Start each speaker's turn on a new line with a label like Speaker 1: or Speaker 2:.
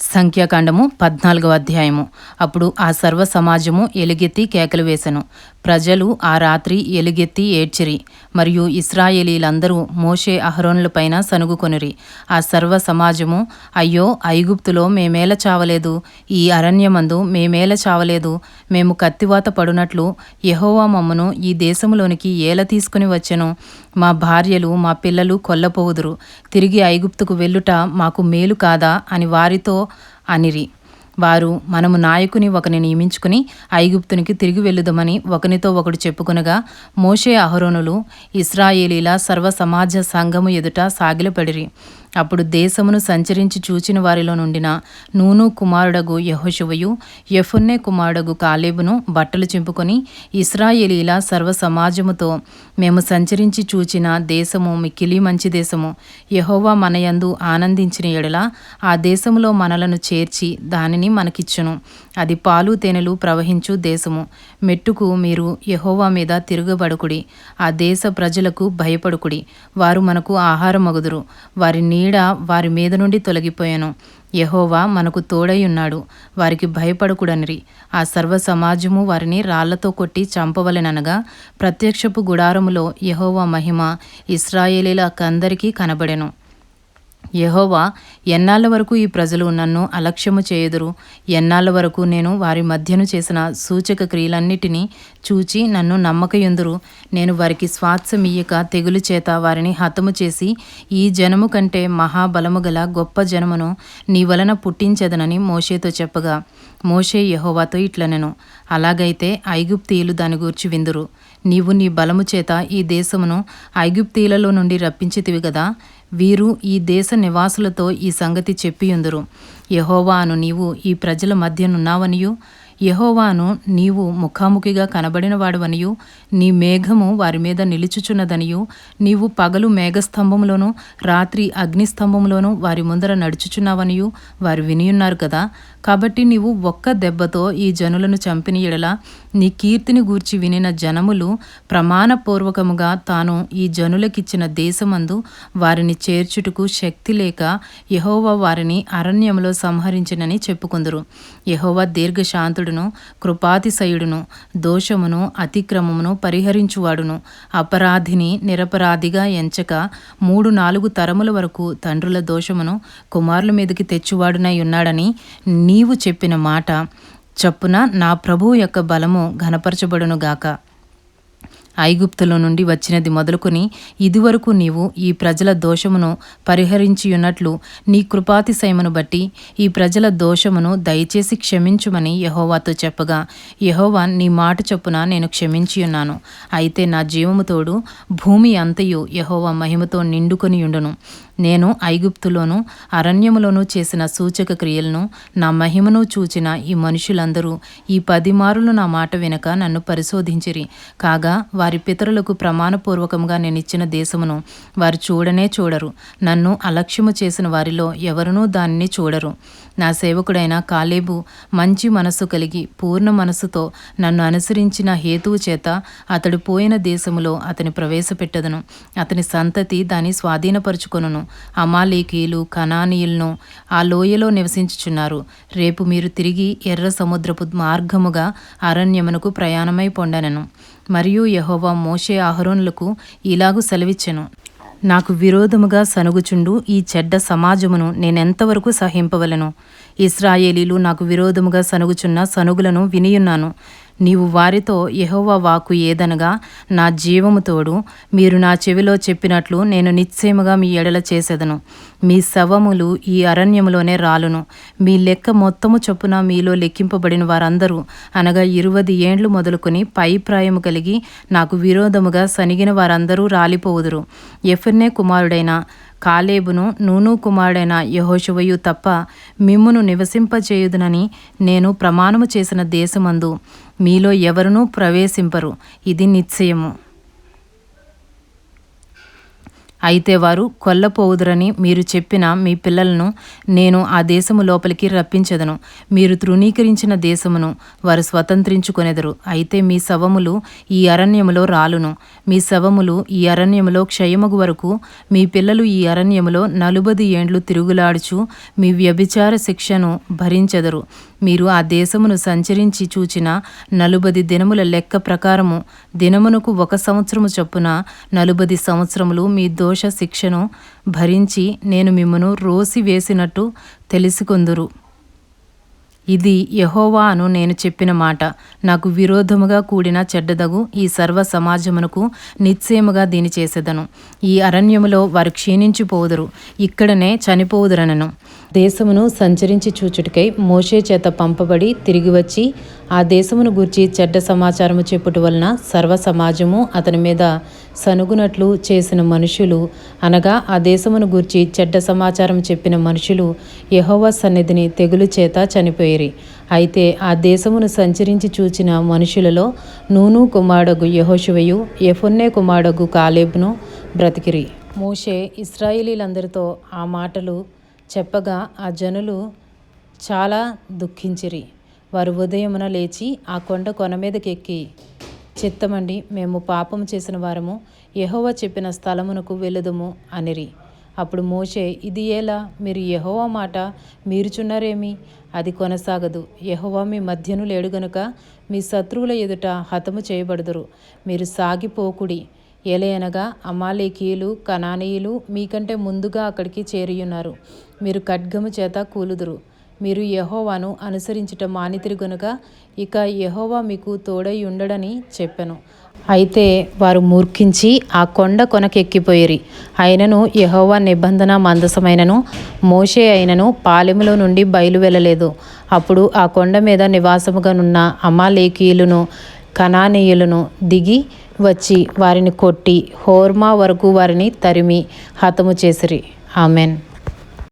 Speaker 1: సంఖ్యాకాండము పద్నాలుగవ అధ్యాయము. అప్పుడు ఆ సర్వ సమాజము ఎలుగెత్తి కేకలు వేసెను. ప్రజలు ఆ రాత్రి ఎలుగెత్తి ఏడ్చిరి. మరియు ఇస్రాయేలీలందరూ మోషే అహరోనులపైన సనుగుకొనిరి ఆ సర్వ సమాజము అయ్యో ఐగుప్తులో మేమేల చావలేదు? ఈ అరణ్యమందు మేమేల చావలేదు? మేము కత్తివాత పడునట్లు యహోవా మమ్మను ఈ దేశములోనికి ఏల తీసుకుని వచ్చెను? మా భార్యలు మా పిల్లలు కొల్లపోవుదురు. తిరిగి ఐగుప్తుకు వెళ్ళుట మాకు మేలు కాదా అని వారితో అనిరి. వారు మనము నాయకుని ఒకని నియమించుకుని ఐగుప్తునికి తిరిగి వెళ్ళుదమని ఒకనితో ఒకడు చెప్పుకునగా మోషే అహరోనులు ఇస్రాయేలీల సర్వ సమాజ సంఘము ఎదుట సాగిలపడిరి. అప్పుడు దేశమును సంచరించి చూచిన వారిలో నుండిన నూను కుమారుడగు యహోశువయు యఫున్నే కుమారుడగు కాలేబును బట్టలు చింపుకొని ఇస్రాయేలీల సర్వ సమాజముతో మేము సంచరించి చూచిన దేశము మిక్కిలి మంచి దేశము. యహోవా మనయందు ఆనందించిన ఎడల ఆ దేశములో మనలను చేర్చి దానిని మనకిచ్చును. అది పాలు తేనెలు ప్రవహించు దేశము. మెట్టుకు మీరు యహోవా మీద తిరగబడుకుడి. ఆ దేశ ప్రజలకు భయపడుకుడి. వారు మనకు ఆహారం మగుదురు వారి నీడ వారి మీద నుండి తొలగిపోయాను. యహోవా మనకు తోడై ఉన్నాడు వారికి భయపడకుడనిరి. ఆ సర్వ సమాజము వారిని రాళ్ళతో కొట్టి చంపవలెననగా ప్రత్యక్షపు గుడారములో యహోవా మహిమ ఇస్రాయేలీలకందరికీ కనబడెను. యహోవా ఎన్నాళ్ళ వరకు ఈ ప్రజలు నన్ను అలక్ష్యము చేయుదురు? ఎన్నాళ్ళ వరకు నేను వారి మధ్యను చేసిన సూచక క్రియలన్నిటినీ చూచి నన్ను నమ్మకయుందురు? నేను వారికి స్వాత్సమియ్యక తెగులు చేత వారిని హతము చేసి ఈ జనము కంటే మహాబలము గల గొప్ప జనమును నీ వలన పుట్టించదనని మోషేతో చెప్పగా మోషే యహోవాతో ఇట్లనెను. అలాగైతే ఐగుప్తీయులు దాని గూర్చి విందురు. నీవు నీ బలము చేత ఈ దేశమును ఐగుప్తీయులలో నుండి రప్పించితివి కదా వీరు ఈ దేశ నివాసులతో ఈ సంగతి చెప్పియుందురు. యహోవాను నీవు ఈ ప్రజల మధ్యనున్నావనియు యహోవాను నీవు ముఖాముఖిగా కనబడినవాడవనియు. నీ మేఘము వారి మీద నిలుచుచున్నదనియు. నీవు పగలు మేఘస్తంభములోను రాత్రి అగ్నిస్తంభములోను వారి ముందర నడుచుచున్నావనియు వారు వినియున్నారు కదా. కాబట్టి నీవు ఒక్క దెబ్బతో ఈ జనులను చంపిన ఎడల నీ కీర్తిని గూర్చి వినిన జనములు ప్రమాణపూర్వకముగా తాను ఈ జనులకిచ్చిన దేశమందు వారిని చేర్చుటకు శక్తి లేక యహోవా వారిని అరణ్యములో సంహరించినని చెప్పుకుందురు. యహోవా దీర్ఘశాంతుడును కృపాతిశయుడును దోషమును అతిక్రమమును పరిహరించువాడును. అపరాధిని నిరపరాధిగా ఎంచక మూడు నాలుగు తరముల వరకు తండ్రుల దోషమును కుమారుల మీదకి తెచ్చువాడునై ఉన్నాడని నీవు చెప్పిన మాట చప్పున నా ప్రభువు యొక్క బలము ఘనపరచబడునుగాక. ఐగుప్తులో నుండి వచ్చినది మొదలుకొని ఇదివరకు నీవు ఈ ప్రజల దోషమును పరిహరించియున్నట్లు నీ కృపాతిశయమును బట్టి ఈ ప్రజల దోషమును దయచేసి క్షమించుమని యహోవాతో చెప్పగా యహోవా నీ మాట చొప్పున నేను క్షమించియున్నాను. అయితే నా జీవముతోడు భూమి అంతయు యహోవా మహిమతో నిండుకొనియుండును నేను ఐగుప్తులోను అరణ్యములోనూ చేసిన సూచక క్రియలను నా మహిమను చూచిన ఈ మనుషులందరూ ఈ పది మారులు నా మాట వినక నన్ను పరిశోధించిరి. కాగా వారి పితరులకు ప్రమాణపూర్వకంగా నేను ఇచ్చిన దేశమును వారు చూడనే చూడరు. నన్ను అలక్ష్యము చేసిన వారిలో ఎవరునూ దానిని చూడరు. నా సేవకుడైన కాలేబు మంచి మనస్సు కలిగి పూర్ణ మనస్సుతో నన్ను అనుసరించిన హేతువు చేత అతడు పోయిన దేశములో అతని ప్రవేశపెట్టదను. అతని సంతతి దాన్ని స్వాధీనపరుచుకొనును. అమాలేకీయులు కనానీయులను ఆ లోయలో నివసించుచున్నారు. రేపు మీరు తిరిగి ఎర్ర సముద్రపు మార్గముగా అరణ్యమునకు ప్రయాణమై పొండనను. మరియు యహోవా మోషే అహరోనులకు ఇలాగు సెలవిచ్చెను. నాకు విరోధముగా సనుగుచుండు ఈ చెడ్డ సమాజమును నేనెంతవరకు సహింపవలను. ఇస్రాయేలీలు నాకు విరోధముగా సనుగుచున్న సనుగులను వినియున్నాను. నీవు వారితో యహోవా వాకు ఏదనగా నా జీవము తోడు మీరు నా చెవిలో చెప్పినట్లు నేను నిశ్చయముగా మీ ఎడల చేసేదను. మీ శవములు ఈ అరణ్యములోనే రాలును. మీ లెక్క మొత్తము చొప్పున మీలో లెక్కింపబడిన వారందరూ అనగా ఇరువది ఏండ్లు మొదలుకొని పై ప్రాయము కలిగి నాకు విరోధముగా సనిగిన వారందరూ రాలిపోవుదురు. ఎఫర్నే కుమారుడైన కాలేబును నూను కుమారుడైన యహోశువయు తప్ప మిమ్మును నివసింపచేయుదునని నేను ప్రమాణము చేసిన దేశమందు మీలో ఎవరునూ ప్రవేశింపరు. ఇది నిశ్చయము. అయితే వారు కొల్లపోవుదురని మీరు చెప్పిన మీ పిల్లలను నేను ఆ దేశము లోపలికి రప్పించెదను. మీరు తృణీకరించిన దేశమును వారు స్వతంత్రించుకొనెదరు. అయితే మీ శవములు ఈ అరణ్యములో రాలును. మీ శవములు ఈ అరణ్యములో క్షయమగు వరకు మీ పిల్లలు ఈ అరణ్యములో నలుబది ఏండ్లు తిరుగులాడుచు మీ వ్యభిచార శిక్షను భరించెదరు. మీరు ఆ దేశమును సంచరించి చూచిన నలుబది దినముల లెక్క ప్రకారము దినమునకు ఒక సంవత్సరము చొప్పున నలుబది సంవత్సరములు మీ దో దోష శిక్షను భరించి నేను మిమ్మను రోసి వేసినట్టు తెలుసుకొందురు. ఇది యహోవా అను నేను చెప్పిన మాట. నాకు విరోధముగా కూడిన చెడ్డదగు ఈ సర్వ సమాజమునకు నిశ్చయముగా దీని చేసేదను. ఈ అరణ్యములో వారు క్షీణించిపోదురు ఇక్కడనే చనిపోదురనను. దేశమును సంచరించి చూచుటకై మోషే చేత పంపబడి తిరిగి వచ్చి ఆ దేశమును గూర్చి చెడ్డ సమాచారము చెప్పుట వలన సర్వ సమాజము అతని మీద సనుగునట్లు చేసిన మనుషులు అనగా ఆ దేశమును గూర్చి చెడ్డ సమాచారం చెప్పిన మనుషులు యహోవా సన్నిధిని తెగులు చేత చనిపోయిరి. అయితే ఆ దేశమును సంచరించి చూచిన మనుషులలో నూను కుమారుడగు యహోషువయు ఎఫొన్నే కుమారుడగు కాలేబ్ను బ్రతికిరి. మోషే ఇస్రాయిలీలందరితో ఆ మాటలు చెప్పగా ఆ జనులు చాలా దుఃఖించిరి. వారు ఉదయమున లేచి ఆ కొండ కొన మీదకెక్కి చిత్తమండి మేము పాపం చేసిన వారము యహోవ చెప్పిన స్థలమునకు వెలుదుము అనిరి. అప్పుడు మోషే ఇది ఎలా? మీరు యెహోవా మాట మీరుచున్నారేమి? అది కొనసాగదు. యెహోవా మీ మధ్యను లేడు గనుక మీ శత్రువుల ఎదుట హతము చేయబడుదురు. మీరు సాగిపోకుడి. ఎలయనగా అమాలేకీయులు కనానీయులు మీకంటే ముందుగా అక్కడికి చేరియున్నారు. మీరు ఖడ్గము చేత కూలుదురు. మీరు యహోవాను అనుసరించటం మానితిరి గనుక ఇక యహోవా మీకు తోడై ఉండడని చెప్పెను. అయితే వారు మూర్ఖించి ఆ కొండ కొనకెక్కిపోయిరి. అయినను యహోవా నిబంధన మందసమైనను మోషే అయినను పాలెములో నుండి బయలు వెళ్ళలేదు అప్పుడు ఆ కొండ మీద నివాసముగానున్న అమాలేకీయులను కనానీయులను దిగి వచ్చి వారిని కొట్టి హోర్మా వరకు వారిని తరిమి హతము చేసిరి. ఆమెన్.